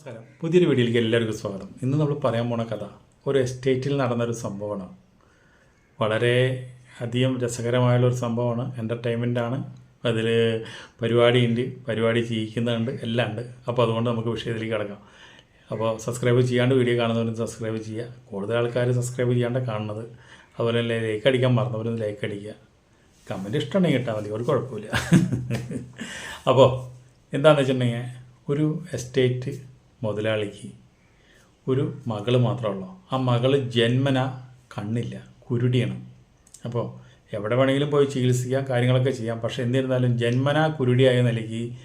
നമസ്കാരം. പുതിയൊരു വീഡിയോയിലേക്ക് എല്ലാവർക്കും സ്വാഗതം. ഇന്ന് നമ്മൾ പറയാൻ പോണ കഥ ഒരു എസ്റ്റേറ്റിൽ നടന്നൊരു സംഭവമാണ്. വളരെ അധികം രസകരമായുള്ളൊരു സംഭവമാണ്. എന്റർടൈൻമെന്റാണ് അതിൽ പരിപാടിയുണ്ട്. പരിപാടി ചെയ്യിക്കുന്നുണ്ട് എല്ലാം ഉണ്ട്. അപ്പോൾ അതുകൊണ്ട് നമുക്ക് വിഷയത്തിലേക്ക് കിടക്കാം. അപ്പോൾ സബ്സ്ക്രൈബ് ചെയ്യാണ്ട് വീഡിയോ കാണുന്നവരും സബ്സ്ക്രൈബ് ചെയ്യുക. കൂടുതൽ ആൾക്കാർ സബ്സ്ക്രൈബ് ചെയ്യാണ്ട് കാണുന്നത്. അതുപോലെ തന്നെ ലൈക്ക് അടിക്കാൻ മറന്നവരും ലൈക്ക് അടിക്കുക. കമന്റ് ഇഷ്ടമുണ്ടെങ്കിൽ ഇട്ടാൽ മതി. ഒരു കുഴപ്പമില്ല അപ്പോൾ എന്താണെന്ന് വെച്ചിട്ടുണ്ടെങ്കിൽ ഒരു എസ്റ്റേറ്റ് മുതലാളിക്ക്. ഒരു മകൾ മാത്രമേ ആ മകൾ ജന്മന കണ്ണില്ല കുരുടിയാണ്. അപ്പോൾ എവിടെ വേണമെങ്കിലും പോയി ചികിത്സിക്കാം കാര്യങ്ങളൊക്കെ ചെയ്യാം. പക്ഷേ എന്നിരുന്നാലും ജന്മന കുരുടിയായ നിലയ്ക്ക്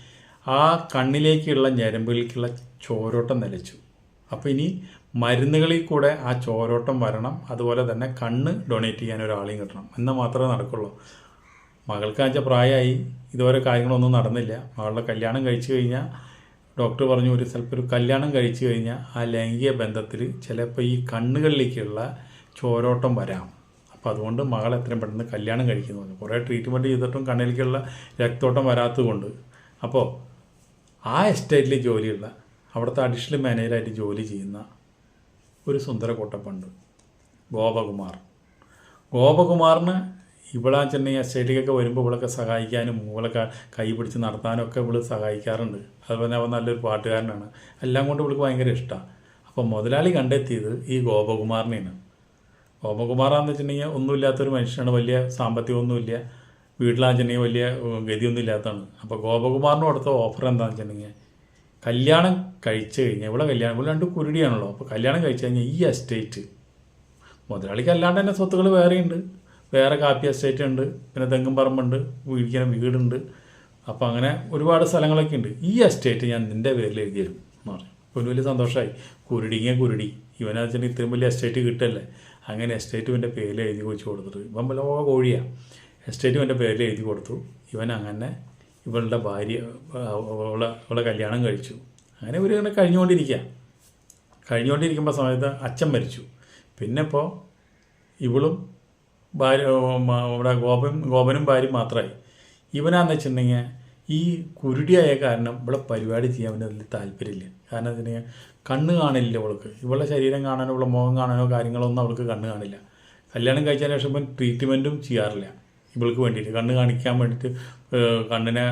ആ കണ്ണിലേക്കുള്ള ഞരമ്പിലേക്കുള്ള ചോരോട്ടം നിലച്ചു. അപ്പോൾ ഇനി മരുന്നുകളിൽ കൂടെ ആ ചോരോട്ടം വരണം. അതുപോലെ തന്നെ കണ്ണ് ഡൊണേറ്റ് ചെയ്യാൻ ഒരാളെയും കിട്ടണം. എന്നാൽ മാത്രമേ നടക്കുള്ളൂ. മകൾക്ക് അഞ്ച പ്രായമായി ഇതുവരെ കാര്യങ്ങളൊന്നും നടന്നില്ല. മകളുടെ കല്യാണം കഴിച്ചു കഴിഞ്ഞാൽ ഡോക്ടർ പറഞ്ഞു ഒരു ചിലപ്പോൾ ഒരു കല്യാണം കഴിച്ചു കഴിഞ്ഞാൽ ആ ലൈംഗിക ബന്ധത്തിൽ ചിലപ്പോൾ ഈ കണ്ണുകളിലേക്കുള്ള ചോരോട്ടം വരാം. അപ്പോൾ അതുകൊണ്ട് മകൾ എത്രയും പെട്ടെന്ന് കല്യാണം കഴിക്കുന്നു പറഞ്ഞു. കുറേ ട്രീറ്റ്മെന്റ് ചെയ്തിട്ടും കണ്ണിലേക്കുള്ള രക്തോട്ടം വരാത്തതുകൊണ്ട്. അപ്പോൾ ആ എസ്റ്റേറ്റിൽ ജോലിയുള്ള അവിടുത്തെ അഡീഷണൽ മാനേജറായിട്ട് ജോലി ചെയ്യുന്ന ഒരു സുന്ദര കുട്ടപ്പുണ്ട് ഗോപകുമാർ. ഗോപകുമാറിന് ഇവിടെ ചെന്നൈ എസ്റ്റേറ്റിലേക്കൊക്കെ വരുമ്പോൾ ഇവളൊക്കെ സഹായിക്കാനും ഇവളൊക്കെ കൈ പിടിച്ച് നടത്താനും ഒക്കെ ഇവൾ സഹായിക്കാറുണ്ട്. അതുപോലെ അവൻ നല്ലൊരു പാട്ടുകാരനാണ്. എല്ലാം കൊണ്ട് ഇവൾക്ക് ഭയങ്കര ഇഷ്ടമാണ് അപ്പോൾ മുതലാളി കണ്ടെത്തിയത് ഈ ഗോപകുമാറിനെയാണ്. ഗോപകുമാറാന്ന് വെച്ചിട്ടുണ്ടെങ്കിൽ ഒന്നുമില്ലാത്തൊരു മനുഷ്യനാണ്. വലിയ സാമ്പത്തികമൊന്നുമില്ല. വീട്ടിലാണെന്നുണ്ടെങ്കിൽ വലിയ ഗതിയൊന്നും ഇല്ലാത്തതാണ് അപ്പോൾ ഗോപകുമാറിന് അടുത്ത ഓഫർ എന്താണെന്ന് വെച്ചിട്ടുണ്ടെങ്കിൽ കല്യാണം കഴിച്ചു കഴിഞ്ഞാൽ ഇവിടെ കല്യാണം ഇവിടെ രണ്ട് കുരുടിയാണല്ലോ. അപ്പോൾ കല്യാണം കഴിച്ചു കഴിഞ്ഞാൽ ഈ എസ്റ്റേറ്റ് മുതലാളിക്ക് അല്ലാണ്ട് തന്നെ സ്വത്തുക്കൾ വേറെയുണ്ട്. വേറെ കാപ്പി എസ്റ്റേറ്റ് ഉണ്ട് പിന്നെ തെങ്ങും പറമ്പുണ്ട് വീടിക്കാൻ വീടുണ്ട്. അപ്പോൾ അങ്ങനെ ഒരുപാട് സ്ഥലങ്ങളൊക്കെ ഉണ്ട്. ഈ എസ്റ്റേറ്റ് ഞാൻ നിന്റെ പേരിൽ എഴുതി തരും എന്ന് പറഞ്ഞു. ഒരു വലിയ സന്തോഷമായി കുരുടിങ്ങിയ കുരുടി. ഇവനെ വെച്ചാൽ ഇത്രയും വലിയ എസ്റ്റേറ്റ് കിട്ടല്ലേ? അങ്ങനെ എസ്റ്റേറ്റ് ഇവന്റെ പേരിൽ എഴുതി വെച്ച് കൊടുത്തിട്ട് ഇവൻ ലോക കോഴിയാണ് എസ്റ്റേറ്റ് ഇവന്റെ പേരിൽ എഴുതി കൊടുത്തു. ഇവൻ അങ്ങനെ ഇവളുടെ ഭാര്യ അവളെ അവളെ കല്യാണം കഴിച്ചു. അങ്ങനെ ഇവർ ഇങ്ങനെ കഴിഞ്ഞുകൊണ്ടിരിക്കുക കഴിഞ്ഞുകൊണ്ടിരിക്കുമ്പോൾ സമയത്ത് അച്ഛൻ മരിച്ചു. പിന്നെ ഇപ്പോൾ ഇവളും ഭാര്യ നമ്മുടെ ഗോപൻ ഗോപനും ഭാര്യയും മാത്രമായി ഇവനാന്ന് വെച്ചിട്ടുണ്ടെങ്കിൽ ഈ കുരുടിയായ കാരണം ഇവിടെ പരിപാടി ചെയ്യാൻ അവന് വലിയ താല്പര്യമില്ല. കാരണം വെച്ചിട്ടുണ്ടെങ്കിൽ കണ്ണ് കാണില്ല ഇവൾക്ക് ഇവളുടെ ശരീരം കാണാനോ ഇവളുടെ മുഖം കാണാനോ കാര്യങ്ങളൊന്നും അവൾക്ക് കണ്ണ് കാണില്ല. കല്യാണം കഴിച്ചതിന് ശേഷം ഇപ്പം ട്രീറ്റ്മെന്റും ചെയ്യാറില്ല. ഇവൾക്ക് വേണ്ടിയിട്ട് കണ്ണ് കാണിക്കാൻ വേണ്ടിയിട്ട് കണ്ണിനെ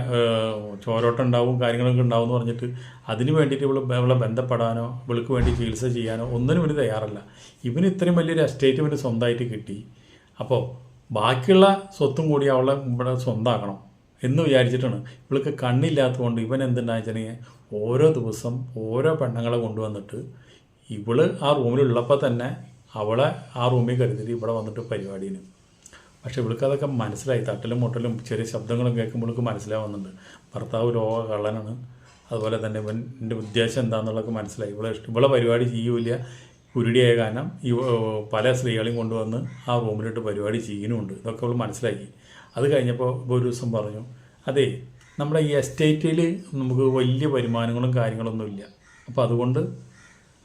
ചോരോട്ടം ഉണ്ടാവും കാര്യങ്ങളൊക്കെ ഉണ്ടാവും എന്ന് പറഞ്ഞിട്ട് അതിന് വേണ്ടിയിട്ട് ഇവൾ ഇവളെ ബന്ധപ്പെടാനോ ഇവൾക്ക് വേണ്ടി ചികിത്സ ചെയ്യാനോ ഒന്നിനും ഇവന് തയ്യാറല്ല. ഇവന് ഇത്രയും വലിയൊരു എസ്റ്റേറ്റ് ഇവന് സ്വന്തമായിട്ട് കിട്ടി. അപ്പോൾ ബാക്കിയുള്ള സ്വത്തും കൂടി അവളെ ഇവിടെ സ്വന്തമാക്കണം എന്ന് വിചാരിച്ചിട്ടാണ്. ഇവൾക്ക് കണ്ണില്ലാത്തതുകൊണ്ട് ഇവൻ എന്തുണ്ടാണെന്നുവെച്ചിട്ടുണ്ടെങ്കിൽ ഓരോ ദിവസം ഓരോ പെണ്ണുങ്ങളെ കൊണ്ടുവന്നിട്ട് ഇവൾ ആ റൂമിലുള്ളപ്പോൾ തന്നെ അവളെ ആ റൂമിൽ കരുതിയിട്ട് ഇവിടെ വന്നിട്ട് പരിപാടിന് പക്ഷെ ഇവൾക്ക് അതൊക്കെ മനസ്സിലായി. തട്ടലും മുട്ടലും ചെറിയ ശബ്ദങ്ങളും കേൾക്കുമ്പോൾ ഇവൾക്ക് മനസ്സിലാവുന്നുണ്ട് ഭർത്താവ് ലോക കള്ളനാണ് അതുപോലെ തന്നെ ഇവന്റെ ഉദ്ദേശം എന്താണെന്നുള്ളതൊക്കെ മനസ്സിലായി. ഇവളെ ഇവളെ പരിപാടി ചെയ്യൂല കുരുടിയായ കാരണം ഈ പല സ്ത്രീകളെയും കൊണ്ടുവന്ന് ആ റൂമിലിട്ട് പരിപാടി ചെയ്യുന്നുമുണ്ട് ഇതൊക്കെ അവൾ മനസ്സിലാക്കി. അത് കഴിഞ്ഞപ്പോൾ ഒരു ദിവസം പറഞ്ഞു അതെ നമ്മുടെ ഈ എസ്റ്റേറ്റിൽ നമുക്ക് വലിയ വരുമാനങ്ങളും കാര്യങ്ങളൊന്നുമില്ല അപ്പോൾ അതുകൊണ്ട്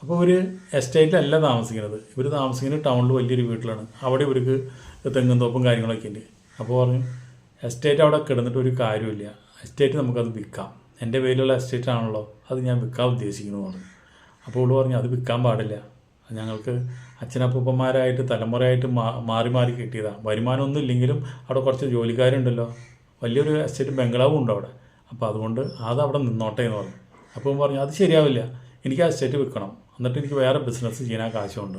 അപ്പോൾ ഒരു എസ്റ്റേറ്റിലല്ല താമസിക്കുന്നത്. ഇവർ താമസിക്കുന്നത് ടൗണിൽ വലിയൊരു വീട്ടിലാണ്. അവിടെ ഇവർക്ക് തെങ്ങും തോപ്പും കാര്യങ്ങളൊക്കെ ഉണ്ട് അപ്പോൾ പറഞ്ഞു എസ്റ്റേറ്റ് അവിടെ കിടന്നിട്ട് ഒരു കാര്യമില്ല എസ്റ്റേറ്റ് നമുക്കത് വിൽക്കാം. എന്റെ പേരിലുള്ള എസ്റ്റേറ്റ് ആണല്ലോ അത് ഞാൻ വിൽക്കാൻ ഉദ്ദേശിക്കുന്നു പറഞ്ഞു. അപ്പോൾ ഇവൾ പറഞ്ഞു അത് വിൽക്കാൻ പാടില്ല. ഞങ്ങൾക്ക് അച്ഛനപ്പൂപ്പന്മാരായിട്ട് തലമുറയായിട്ട് മാറി മാറി കിട്ടിയതാണ് വരുമാനമൊന്നും ഇല്ലെങ്കിലും അവിടെ കുറച്ച് ജോലിക്കാരുണ്ടല്ലോ. വലിയൊരു എസ്റ്റേറ്റ് ബംഗ്ലാവും ഉണ്ട് അവിടെ. അപ്പോൾ അതുകൊണ്ട് അത് അവിടെ നിന്നോട്ടെ എന്ന് പറഞ്ഞു. അപ്പം പറഞ്ഞു അത് ശരിയാവില്ല. എനിക്ക് ആ എസ്റ്റേറ്റ് വിൽക്കണം എന്നിട്ട് എനിക്ക് വേറെ ബിസിനസ് ചെയ്യാൻ ആ കാശുണ്ട്.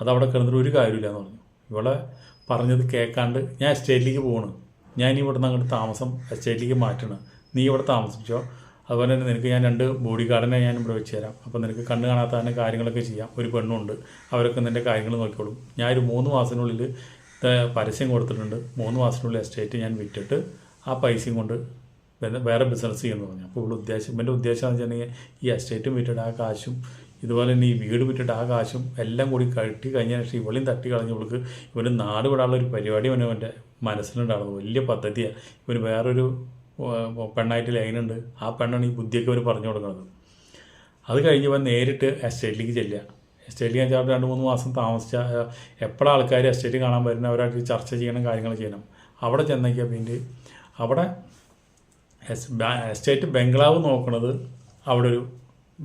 അത് അവിടെ കിടന്നിട്ട് ഒരു കാര്യമില്ല എന്ന് പറഞ്ഞു. ഇവളെ പറഞ്ഞത് കേൾക്കാണ്ട് ഞാൻ എസ്റ്റേറ്റിലേക്ക് പോകണം ഞാൻ ഇവിടുന്ന് അങ്ങോട്ട് താമസം എസ്റ്റേറ്റിലേക്ക് മാറ്റണം. നീ ഇവിടെ താമസിച്ചോ? അതുപോലെ തന്നെ നിനക്ക് ഞാൻ രണ്ട് ബോഡി ഗാർഡിനെ ഞാൻ ഇവിടെ വെച്ച് തരാം അപ്പോൾ നിനക്ക് കണ്ണ് കാണാത്ത തന്നെ കാര്യങ്ങളൊക്കെ ചെയ്യാം. ഒരു പെണ്ണുണ്ട്. അവരൊക്കെ നിന്റെ കാര്യങ്ങൾ നോക്കിക്കോളും. ഞാൻ ഒരു മൂന്ന് മാസത്തിനുള്ളിൽ പരസ്യം കൊടുത്തിട്ടുണ്ട്. മൂന്ന് മാസത്തിനുള്ളിൽ എസ്റ്റേറ്റ് ഞാൻ വിറ്റിട്ട് ആ പൈസയും കൊണ്ട് വേറെ- ബിസിനസ് ചെയ്യുമെന്ന് പറഞ്ഞു. അപ്പോൾ ഇവിടെ ഉദ്ദേശം എന്റെ ഉദ്ദേശം എന്ന് വെച്ചിട്ടുണ്ടെങ്കിൽ ഈ എസ്റ്റേറ്റും വിറ്റിട്ട് ആ കാശും ഇതുപോലെ തന്നെ ഈ വീട് വിറ്റിട്ട് ആ കാശും എല്ലാം കൂടി കട്ടി കഴിഞ്ഞ ശേഷം ഇവളെയും തട്ടി കളഞ്ഞ് ഇവൾക്ക് ഇവന് നാട് വിടാനുള്ള ഒരു പരിപാടി അവന്റെ മനസ്സിലുണ്ടാകുന്നത് വലിയ പദ്ധതിയാണ് ഇവന് വേറൊരു പെണ്ണായിട്ട് ലൈനുണ്ട്. ആ പെണ്ണാണ് ഈ ബുദ്ധിയൊക്കെ അവർ പറഞ്ഞു കൊടുക്കുന്നത്. അത് കഴിഞ്ഞ് ഇവൻ നേരിട്ട് എസ്റ്റേറ്റിലേക്ക് ചെല്ലുക. എസ്റ്റേറ്റിൽ ഞാൻ ചിലപ്പോൾ രണ്ട് മൂന്ന് മാസം താമസിച്ച എപ്പോഴും ആൾക്കാർ എസ്റ്റേറ്റ് കാണാൻ വരുന്ന അവരായിട്ട് ചർച്ച ചെയ്യണം കാര്യങ്ങൾ ചെയ്യണം. അവിടെ ചെന്നേക്കാൻ പിന്നെ അവിടെ എസ്റ്റേറ്റ് ബംഗ്ലാവ് നോക്കുന്നത് അവിടെ ഒരു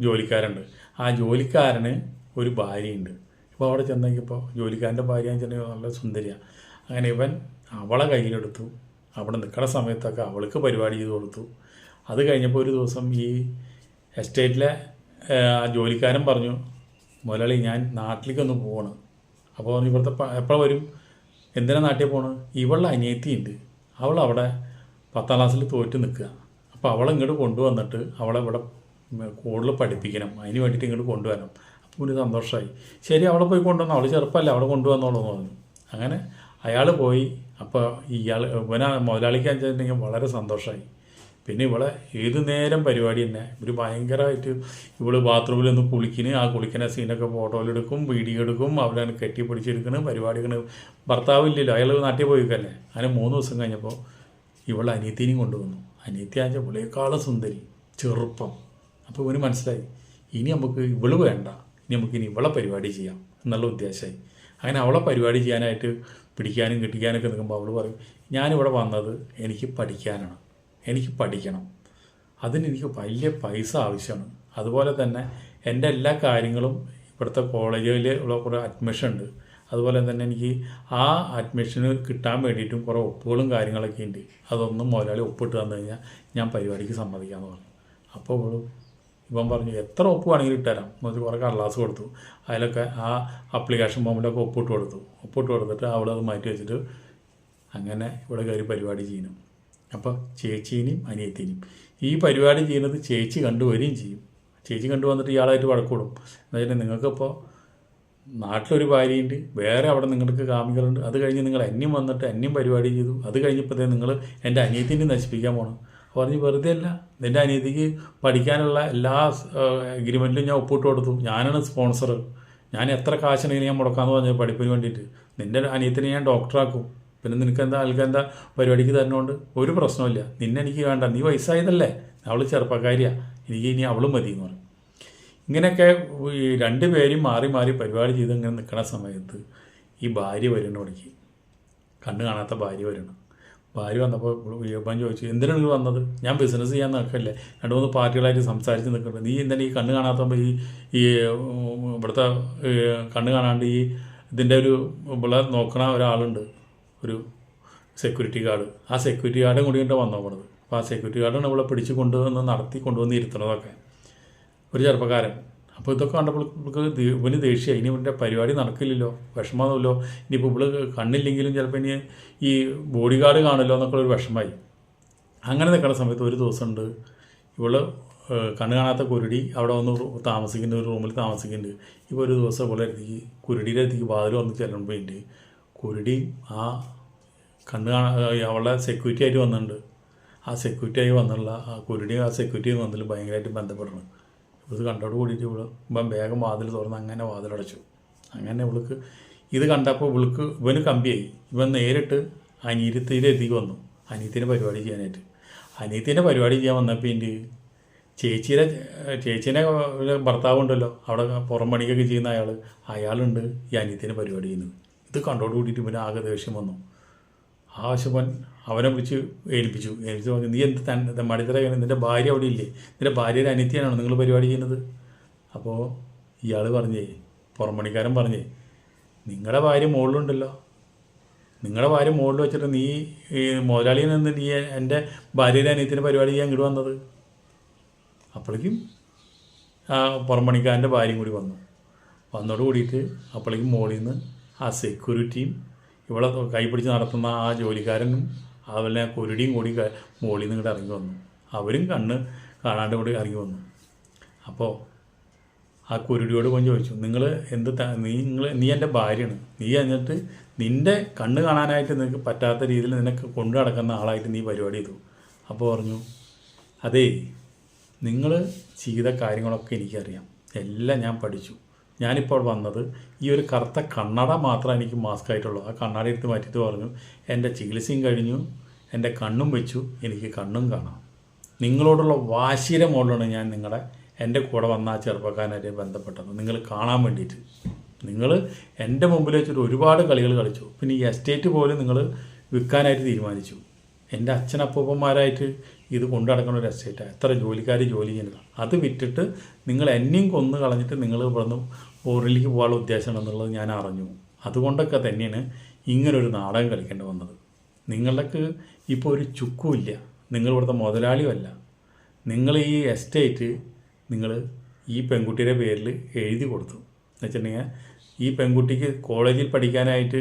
ജോലിക്കാരുണ്ട് ആ ജോലിക്കാരന് ഒരു ഭാര്യയുണ്ട്. ഇപ്പോൾ അവിടെ ചെന്നേക്കിപ്പോൾ ജോലിക്കാരന്റെ ഭാര്യ വെച്ചിട്ടുണ്ടെങ്കിൽ നല്ല സുന്ദരിയാണ് അങ്ങനെ ഇവൻ അവളെ കയ്യിലെടുത്തു. അവിടെ നിൽക്കുന്ന സമയത്തൊക്കെ അവൾക്ക് പരിപാടി ചെയ്ത് കൊടുത്തു. അത് കഴിഞ്ഞപ്പോൾ ഒരു ദിവസം ഈ എസ്റ്റേറ്റിലെ ജോലിക്കാരൻ പറഞ്ഞു മുതലാളി ഞാൻ നാട്ടിലേക്കൊന്ന് പോവാണ്. അപ്പോൾ ഇവിടുത്തെ എപ്പോഴാണ് വരും? എന്തിനാണ് നാട്ടിൽ പോകണം ഇവളുടെ അനിയത്തിയുണ്ട് അവൾ അവിടെ പത്താം ക്ലാസ്സിൽ തോറ്റ് നിൽക്കുക. അപ്പോൾ അവളെ ഇങ്ങോട്ട് കൊണ്ടുവന്നിട്ട് അവളെ ഇവിടെ കൂടുതൽ പഠിപ്പിക്കണം. അതിന് വേണ്ടിയിട്ട് ഇങ്ങോട്ട് കൊണ്ടുവരണം. അപ്പോൾ ഒരു സന്തോഷമായി. ശരി അവളെ പോയി കൊണ്ടുവന്നു. അവൾ ചെറുപ്പമല്ല. അവളെ കൊണ്ടുവന്നോളൂ എന്ന് പറഞ്ഞു. അങ്ങനെ അയാൾ പോയി. അപ്പോൾ ഇയാൾ ഇവന മുതലാളിക്ക് വെച്ചിട്ടുണ്ടെങ്കിൽ വളരെ സന്തോഷമായി പിന്നെ ഇവളെ ഏത് നേരം പരിപാടി തന്നെ. ഇവർ ഭയങ്കരമായിട്ട് ഇവൾ ബാത്റൂമിൽ ഒന്ന് കുളിക്കിന് ആ കുളിക്കുന്ന സീനൊക്കെ ഫോട്ടോയിലെടുക്കും വീഡിയോ എടുക്കും അവരങ്ങനെ കെട്ടി പിടിച്ചെടുക്കണ് ഭർത്താവ് ഇല്ലല്ലോ അയാൾ നാട്ടിൽ പോയിക്കല്ലേ. അങ്ങനെ മൂന്ന് ദിവസം കഴിഞ്ഞപ്പോൾ ഇവളെ അനിയത്തിനെയും കൊണ്ടുവന്നു. അനിയത്തി ആച്ച ഇവളേക്കാളും സുന്ദരി ചെറുപ്പം. അപ്പോൾ ഇവന് മനസ്സിലായി ഇനി നമുക്ക് ഇവൾ വേണ്ട. ഇനി നമുക്ക് ഇനി ഇവളെ പരിപാടി ചെയ്യാം എന്നുള്ള ഉദ്ദേശമായി അങ്ങനെ അവളെ പരിപാടി ചെയ്യാനായിട്ട് പിടിക്കാനും കിട്ടിക്കാനൊക്കെ നിൽക്കുമ്പോൾ അവൾ പറയും ഞാനിവിടെ വന്നത് എനിക്ക് പഠിക്കാനാണ്. എനിക്ക് പഠിക്കണം. അതിന് എനിക്ക് വലിയ പൈസ ആവശ്യമാണ്. അതുപോലെ തന്നെ എന്റെ എല്ലാ കാര്യങ്ങളും ഇവിടുത്തെ കോളേജിൽ ഉള്ള കുറേ അഡ്മിഷൻ ഉണ്ട്. അതുപോലെ തന്നെ എനിക്ക് ആ അഡ്മിഷന് കിട്ടാൻ വേണ്ടിയിട്ടും കുറേ ഒപ്പുകളും കാര്യങ്ങളൊക്കെ ഉണ്ട്. അതൊന്നും മുതലാളി ഒപ്പിട്ട് തന്നു കഴിഞ്ഞാൽ ഞാൻ പരിപാടിക്ക് സമ്മതിക്കാമെന്ന് പറഞ്ഞു. അപ്പോൾ ഇവൻ പറഞ്ഞു എത്ര ഒപ്പ് വേണമെങ്കിലും ഇട്ടുതരാം എന്ന് കുറേ കടലാസ് കൊടുത്തു. അതിലൊക്കെ ആ അപ്ലിക്കേഷൻ ഫോമിലൊക്കെ ഒപ്പിട്ട് കൊടുത്തു. ഒപ്പിട്ട് കൊടുത്തിട്ട് അവളത് മാറ്റി വെച്ചിട്ട് അങ്ങനെ ഇവിടെ കയറി പരിപാടി ചെയ്യണം അപ്പോൾ ചേച്ചീനെയും അനിയത്തിനെയും ഈ പരിപാടി ചെയ്യുന്നത് ചേച്ചി കണ്ടുവരികയും ചെയ്യും. ചേച്ചി കണ്ടുവന്നിട്ട് ഇയാളായിട്ട് വഴക്കൂടും. എന്നുവെച്ചാൽ നിങ്ങൾക്കിപ്പോൾ നാട്ടിലൊരു ഭാര്യയുണ്ട്. വേറെ അവിടെ നിങ്ങൾക്ക് കാമികളുണ്ട്. അത് കഴിഞ്ഞ് നിങ്ങൾ എന്നെയും വന്നിട്ട് എന്നെയും പരിപാടി ചെയ്തു. അത് കഴിഞ്ഞപ്പോഴത്തേ നിങ്ങൾ എന്റെ അനിയത്തിനെ നശിപ്പിക്കാൻ പോകണം പറഞ്ഞ് വെറുതെ അല്ല നിന്റെ അനീതിക്ക് പഠിക്കാനുള്ള എല്ലാ എഗ്രിമെന്റിലും ഞാൻ ഒപ്പിട്ട് കൊടുത്തു. ഞാനാണ് സ്പോൺസർ ഞാൻ എത്ര കാശിനെങ്കിലും ഞാൻ മുടക്കാമെന്ന് പറഞ്ഞു പഠിപ്പിന് വേണ്ടിയിട്ട്. നിന്റെ അനിയത്തിനെ ഞാൻ ഡോക്ടറാക്കും പിന്നെ നിനക്ക് എന്താ ആൾക്ക് എന്താ പരിപാടിക്ക് തരണോണ്ട്? ഒരു പ്രശ്നമില്ല നിന്നെ എനിക്ക് വേണ്ട. നീ വയസ്സായതല്ലേ? അവൾ ചെറുപ്പക്കാരിയാ. എനിക്ക് ഇനി അവളും മതി എന്ന് പറഞ്ഞു. ഇങ്ങനെയൊക്കെ ഈ രണ്ട് പേരും മാറി മാറി പരിപാടി ചെയ്ത് ഇങ്ങനെ നിൽക്കുന്ന സമയത്ത് ഈ ഭാര്യ വരുന്ന വിളിക്ക് കണ്ണു കാണാത്ത ഭാര്യ വരണം. ഭാര്യ വന്നപ്പോൾ യോബാൻ ചോദിച്ചു എന്തിനാണ് നിങ്ങൾ വന്നത്? ഞാൻ ബിസിനസ് ചെയ്യാൻ നിൽക്കല്ലേ രണ്ട് മൂന്ന് പാർട്ടികളായിട്ട് സംസാരിച്ച് നിൽക്കുന്നുണ്ട് നീ എന്താണ് ഈ കണ്ണ് കാണാത്തപ്പോൾ ഈ ഈ ഇവിടുത്തെ കണ്ണ് കാണാണ്ട് ഈ ഇതിന്റെ ഒരു ഇവിടെ നോക്കണ ഒരാളുണ്ട്. ഒരു സെക്യൂരിറ്റി ഗാർഡ് ആ സെക്യൂരിറ്റി ഗാർഡും കൂടി കൊണ്ട് വന്നോ പോണത് അപ്പോൾ ആ സെക്യൂരിറ്റി ഗാർഡാണ് ഇവിടെ പിടിച്ച് കൊണ്ടുവന്ന് നടത്തി കൊണ്ടുവന്ന് ഇരുത്തണതൊക്കെ ഒരു ചെറുപ്പക്കാരൻ. അപ്പോൾ ഇതൊക്കെ കണ്ടപ്പോൾ ദേ- ഇവന് ദേഷ്യം ഇനി ഇവന്റെ പരിപാടി നടക്കില്ലല്ലോ വിഷമമാണല്ലോ ഇനിയിപ്പോൾ ഇവൾ കണ്ണില്ലെങ്കിലും ചിലപ്പോൾ ഇനി ഈ ബോഡി ഗാർഡ് കാണുമല്ലോ എന്നൊക്കെ ഒരു വിഷമമായി. അങ്ങനെ നിൽക്കുന്ന സമയത്ത് ഒരു ദിവസമുണ്ട് ഇവൾ കണ്ണ് കാണാത്ത കുരുടി അവിടെ വന്ന് താമസിക്കുന്ന ഒരു റൂമിൽ താമസിക്കുന്നുണ്ട്. ഇപ്പോൾ ഒരു ദിവസം ഇവളെ അടുത്തേക്ക് കുരുടിയുടെ അടുത്തേക്ക് വാതിൽ വന്ന് ചെല്ലുമ്പോഴുണ്ട് കുരുടി ആ കണ്ണ് കാണാ അവളെ സെക്യൂരിറ്റി ആയിട്ട് വന്നിട്ടുണ്ട്. ആ സെക്യൂരിറ്റി ആയി വന്നുള്ള ആ കുരുടി ആ സെക്യൂരിറ്റി വന്നതിൽ ഭയങ്കരമായിട്ട് ബന്ധപ്പെടണം. ഇത് കണ്ടോട് കൂടിയിട്ട് ഇവൾ ഇവൻ വേഗം വാതിൽ തുറന്ന് അങ്ങനെ വാതിലടച്ചു. അങ്ങനെ ഇവൾക്ക് ഇത് കണ്ടപ്പോൾ ഇവൾക്ക് ഇവന് കമ്പിയായി. ഇവൻ നേരിട്ട് അനിയത്തിയിലെത്തിക്ക് വന്നു. അനിയത്തിന്റെ പരിപാടി ചെയ്യാനായിട്ട്. അനിയത്തിന്റെ പരിപാടി ചെയ്യാൻ വന്നപ്പോൾ എന്റെ ചേച്ചിയുടെ ചേച്ചീനെ ഭർത്താവുണ്ടല്ലോ അവിടെ പുറം പണിക്കൊക്കെ ചെയ്യുന്ന അയാൾ അയാളുണ്ട് ഈ അനിയത്തിന്റെ പരിപാടി ചെയ്യുന്നത്. ഇത് കണ്ടോട് കൂടിയിട്ട് ഇവന് ആകെ ദേഷ്യം വന്നു. ആവശ്യപ്പൻ അവനെ വിളിച്ച് ഏൽപ്പിച്ചു. ഏൽപ്പിച്ച് പറഞ്ഞു നീ എന്ത് തൻ മടിത്തര നിന്റെ ഭാര്യ അവിടെ ഇല്ലേ? നിന്റെ ഭാര്യയുടെ അനിത്യനാണോ നിങ്ങൾ പരിപാടി ചെയ്യുന്നത്? അപ്പോൾ ഇയാൾ പറഞ്ഞേ പുറംപണിക്കാരൻ പറഞ്ഞേ നിങ്ങളുടെ ഭാര്യ മുകളിലുണ്ടല്ലോ നിങ്ങളുടെ ഭാര്യ മുകളിൽ വെച്ചിട്ട് നീ മുതലാളിയിൽ നിന്ന് നീ എന്റെ ഭാര്യയുടെ അനിയത്തിന്റെ പരിപാടി ചെയ്യാൻ ഇങ്ങോട്ട് വന്നത്? അപ്പോഴേക്കും ആ പുറംപണിക്കാരന്റെ ഭാര്യയും കൂടി വന്നു. വന്നോട് കൂടിയിട്ട് അപ്പോഴേക്കും മുകളിൽ നിന്ന് ആ സെക്യൂരിറ്റിയും ഇവിടെ കൈ പിടിച്ച് നടത്തുന്ന ആ ജോലിക്കാരനും അതുപോലെ കുരുടിയും കൂടി മുകളിൽ നിന്ന് ഇങ്ങോട്ട് ഇറങ്ങി വന്നു. അവരും കണ്ണ് കാണാണ്ട് കൂടി ഇറങ്ങി വന്നു. അപ്പോൾ ആ കുരുടിയോട് പോയി ചോദിച്ചു നിങ്ങൾ എന്ത് നീ നിങ്ങൾ നീ എന്റെ ഭാര്യയാണ്. നീ എന്നിട്ട് നിന്റെ കണ്ണ് കാണാനായിട്ട് നിനക്ക് പറ്റാത്ത രീതിയിൽ നിനക്ക് കൊണ്ടു നടക്കുന്ന ആളായിട്ട് നീ പരിപാടി ചെയ്തു. അപ്പോൾ പറഞ്ഞു അതേ നിങ്ങൾ ചെയ്ത കാര്യങ്ങളൊക്കെ എനിക്കറിയാം. എല്ലാം ഞാൻ പഠിച്ചു. ഞാനിപ്പോൾ വന്നത് ഈ ഒരു കറുത്ത കണ്ണട മാത്രമേ എനിക്ക് മാസ്ക് ആയിട്ടുള്ളൂ ആ കണ്ണട എടുത്ത് മാറ്റിയിട്ട് പറഞ്ഞു എന്റെ ചികിത്സയും കഴിഞ്ഞു എന്റെ കണ്ണും വെച്ചു എനിക്ക് കണ്ണും കാണാം. നിങ്ങളോടുള്ള വാശിയുടെ മുകളിലാണ് ഞാൻ നിങ്ങളുടെ എന്റെ കൂടെ വന്ന ആ ചെറുപ്പക്കാരനായിട്ട് ബന്ധപ്പെട്ടത്. നിങ്ങൾ കാണാൻ വേണ്ടിയിട്ട്. നിങ്ങൾ എന്റെ മുമ്പിൽ വെച്ചിട്ട് ഒരുപാട് കളികൾ കളിച്ചു. പിന്നെ ഈ എസ്റ്റേറ്റ് പോലും നിങ്ങൾ വിൽക്കാനായിട്ട് തീരുമാനിച്ചു. എന്റെ അച്ഛനപ്പൂപ്പന്മാരായിട്ട് ഇത് കൊണ്ടു നടക്കുന്ന ഒരു എസ്റ്റേറ്റാണ് എത്ര ജോലിക്കാർ ജോലി ചെയ്യുന്നില്ല അത് വിറ്റിട്ട് നിങ്ങൾ എന്നെയും കൊന്നു കളഞ്ഞിട്ട് നിങ്ങൾ ഇവിടുന്ന് ഊരിലേക്ക് പോകാനുള്ള ഉദ്ദേശമുണ്ടെന്നുള്ളത് ഞാൻ അറിഞ്ഞു. അതുകൊണ്ടൊക്കെ തന്നെയാണ് ഇങ്ങനൊരു നാടകം കളിക്കേണ്ടി വന്നത്. നിങ്ങൾക്ക് ഇപ്പോൾ ഒരു ചുക്കുമില്ല. നിങ്ങൾ ഇവിടുത്തെ മുതലാളിയുമല്ല നിങ്ങൾ ഈ എസ്റ്റേറ്റ് നിങ്ങൾ ഈ പെൺകുട്ടിയുടെ പേരിൽ എഴുതി കൊടുത്തു. എന്ന് വെച്ചിട്ടുണ്ടെങ്കിൽ ഈ പെൺകുട്ടിക്ക് കോളേജിൽ പഠിക്കാനായിട്ട്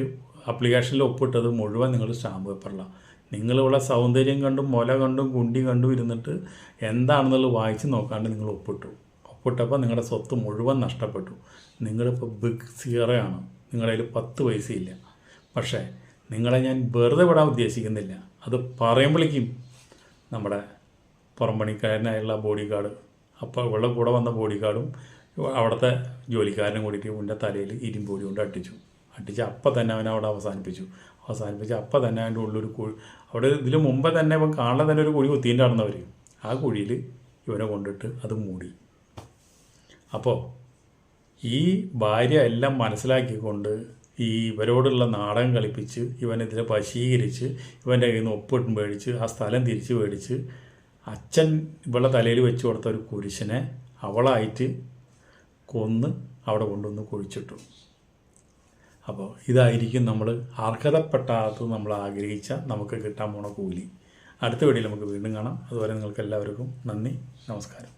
അപ്ലിക്കേഷനിൽ ഒപ്പിട്ടത് മുഴുവൻ നിങ്ങൾ സ്റ്റാമ്പ് പേപ്പറിലാണ് നിങ്ങളിവിടെ സൗന്ദര്യം കണ്ടും മുല കണ്ടും കുണ്ടി കണ്ടും ഇരുന്നിട്ട് എന്താണെന്നുള്ളത് വായിച്ച് നോക്കാണ്ട് നിങ്ങൾ ഒപ്പിട്ടു. ഒപ്പിട്ടപ്പോൾ നിങ്ങളുടെ സ്വത്ത് മുഴുവൻ നഷ്ടപ്പെട്ടു. നിങ്ങളിപ്പോൾ ബിഗ് സീറയാണ് നിങ്ങളുടെ കയ്യിൽ പത്ത് പൈസയില്ല. പക്ഷേ നിങ്ങളെ ഞാൻ വെറുതെ വിടാൻ ഉദ്ദേശിക്കുന്നില്ല. അത് പറയുമ്പോഴേക്കും നമ്മുടെ പുറംപണിക്കാരനായുള്ള ബോഡി ഗാർഡ് അപ്പോൾ ഇവിടെ കൂടെ വന്ന ബോഡി ഗാർഡും അവിടുത്തെ ജോലിക്കാരനും കൂടിയിട്ട് ഇവന്റെ തലയിൽ ഇരുമ്പൊടി കൊണ്ട് അട്ടിച്ചു. അട്ടിച്ച് അപ്പം തന്നെ അവൻ അവിടെ അവസാനിപ്പിച്ചു. അവസാനിപ്പിച്ച് അപ്പം തന്നെ അവന്റെ ഉള്ളൊരു കുഴി അവിടെ ഇതിന് മുമ്പ് തന്നെ ഇപ്പം കാണാൻ തന്നെ ഒരു കുഴി കുത്തിന്റെ നടന്നവർ ആ കുഴിയിൽ ഇവനെ കൊണ്ടിട്ട് അത് മൂടി. അപ്പോൾ ഈ ഭാര്യ എല്ലാം മനസ്സിലാക്കിക്കൊണ്ട് ഈ ഇവരോടുള്ള നാടകം കളിപ്പിച്ച് ഇവനെതിരെ വശീകരിച്ച് ഇവന്റെ കയ്യിൽ നിന്ന് ഒപ്പിട്ട് മേടിച്ച് ആ സ്ഥലം തിരിച്ച് മേടിച്ച് അച്ഛൻ ഇവളെ തലയിൽ വെച്ച് കൊടുത്ത ഒരു കുരിശനെ അവളായിട്ട് കൊന്ന് അവിടെ കൊണ്ടുവന്ന് കുഴിച്ചിട്ടു. അപ്പോൾ ഇതായിരിക്കും നമ്മൾ അർഹതപ്പെട്ടാത്ത നമ്മൾ ആഗ്രഹിച്ച നമുക്ക് കിട്ടാൻ പോണ കൂലി. അടുത്ത വീഡിയോയിൽ നമുക്ക് വീണ്ടും കാണാം. അതുവരെ നിങ്ങൾക്ക് എല്ലാവർക്കും നന്ദി നമസ്കാരം.